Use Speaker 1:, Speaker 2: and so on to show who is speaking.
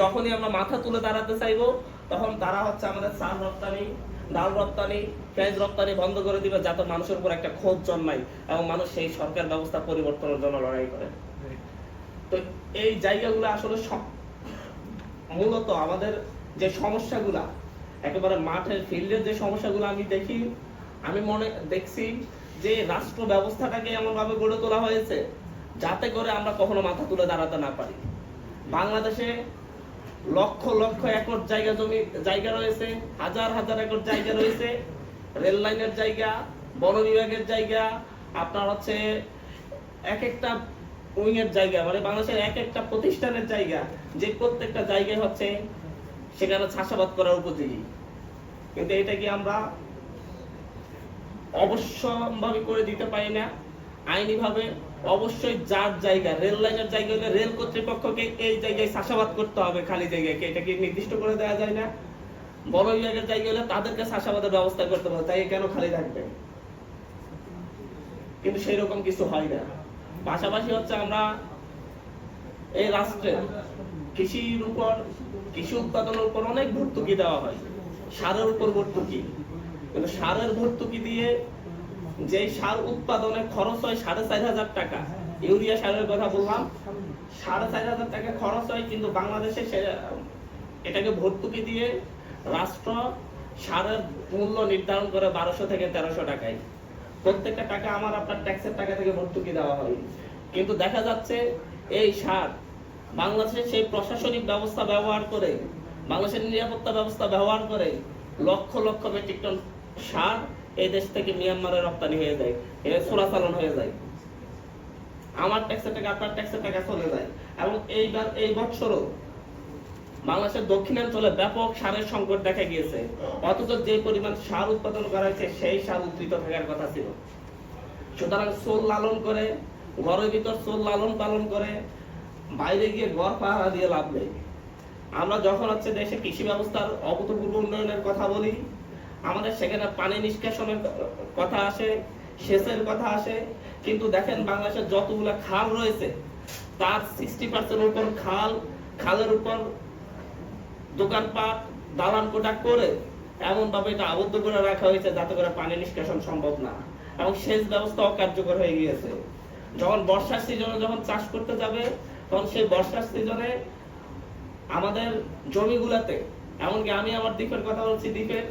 Speaker 1: যখনই আমরা মাথা তুলে দাঁড়াতে চাইব, তখন তারা হচ্ছে আমাদের চাল রপ্তানি, ডাল রপ্তানি পেঁয়াজ রপ্তানি বন্ধ করে দিবে যাতে মানুষের উপর একটা ক্ষোভ জন্মায় এবং মানুষ সেই সরকার ব্যবস্থা পরিবর্তনের জন্য লড়াই করে। তো এই জায়গাগুলো আসলে মূলত আমাদের যে সমস্যাগুলা, একেবারে মাঠের ফিল্ডের যে সমস্যাগুলো আমি দেখি, আমি মনে দেখছি যে রাষ্ট্র ব্যবস্থাটাকে এমন ভাবে গড়ে তোলা হয়েছে যাতে করে আমরা কখনো মাথা তুলে দাঁড়াতে না পারি। বাংলাদেশে লক্ষ লক্ষ একর জায়গা জমি, জায়গা রয়েছে, হাজার হাজার একর জায়গা রয়েছে, রেল লাইনের জায়গা, বন বিভাগের জায়গা, আপনার হচ্ছে এক একটা উইং এর জায়গা মানে বাংলাদেশের এক একটা প্রতিষ্ঠানের জায়গা, যে প্রত্যেকটা জায়গায় হচ্ছে সেখানে চাষাবাদ করার উপযোগী। কিন্তু এটা কি আমরা অবশ্যম্ভাবী করে দিতে পারি না? আইনি ভাবে অবশ্যই যার জায়গা, রেল লাইনের জায়গা হলে রেল কর্তৃপক্ষকে এই জায়গায় চাষাবাদ করতে হবে, খালি জায়গায় এটা কি নির্দিষ্ট করে দেওয়া যায় না। বড় বিভাগের জায়গা হলে তাদেরকে চাষাবাদের ব্যবস্থা করতে হবে, তাই কেন খালি থাকবে? কিন্তু সেই রকম কিছু হয় না। পাশাপাশি হচ্ছে আমরা এই রাষ্ট্রে কৃষির উপর, কৃষি উৎপাদনের উপর অনেক ভর্তুকি দেওয়া হয়। সারের উপর ভর্তুকি। কিন্তু সারের ভর্তুকি দিয়ে যে সার উৎপাদনে খরচ হয় সাড়ে চার হাজার টাকা। ইউরিয়া সারের কথা বললাম। সাড়ে চার হাজার টাকা খরচ হয়, কিন্তু বাংলাদেশে এটাকে ভর্তুকি দিয়ে রাষ্ট্র সারের মূল্য নির্ধারণ করে বারোশো থেকে তেরোশো টাকায়। প্রত্যেকটা টাকা আমার আপনার ট্যাক্সের টাকা থেকে ভর্তুকি দেওয়া হয়। কিন্তু দেখা যাচ্ছে এই সার বাংলাদেশের সেই প্রশাসনিক ব্যবস্থা ব্যবহার করে, বাংলাদেশের নিরাপত্তা ব্যবস্থা ব্যবহার করে লক্ষ লক্ষ মেট্রিক টন সার এই দেশ থেকে মিয়ানমারে রপ্তানি হয়ে যায় এটা চোরাচালান হয়ে যায়। আমার ট্যাক্সের টাকা, আপনার ট্যাক্সের টাকা চলে যায়। এবং এইবার, এই বছরও বাংলাদেশের দক্ষিণাঞ্চলে ব্যাপক সারের সংকট দেখা গিয়েছে। অথচ যে পরিমাণ সার উৎপাদন করা হয়েছে, সেই সার উদ্ধৃত থাকার কথা ছিল। সুতরাং সোল লালন করে, ঘরের ভিতর সোল লালন পালন করে, বাইরে গিয়ে ঘর পাহারা দিয়ে লাভ নেই। আমরা যখন হচ্ছে দেশে কৃষি ব্যবস্থার অভূতপূর্ব উন্নয়নের কথা বলি আমাদের সেখানে পানি নিষ্কাশনের কথা আসে, সেচের কথা আসে। কিন্তু দেখেন বাংলাদেশের যতগুলো খাল রয়েছে, তার সিক্সটি পার্সেন্ট উপর খাল, খালের উপর দোকানপাট, দালান কোটা করে এমন ভাবে এটা আবদ্ধ করে রাখা হয়েছে যাতে করে পানি নিষ্কাশন সম্ভব না। এবং সেচ ব্যবস্থা অকার্যকর হয়ে গিয়েছে। যখন বর্ষার সিজনে যখন চাষ করতে যাবে, তখন সেই বর্ষার সিজনে আমাদের জমিগুলাতে, এমনকি আমি আমার দ্বীপের কথা বলছি, দ্বীপের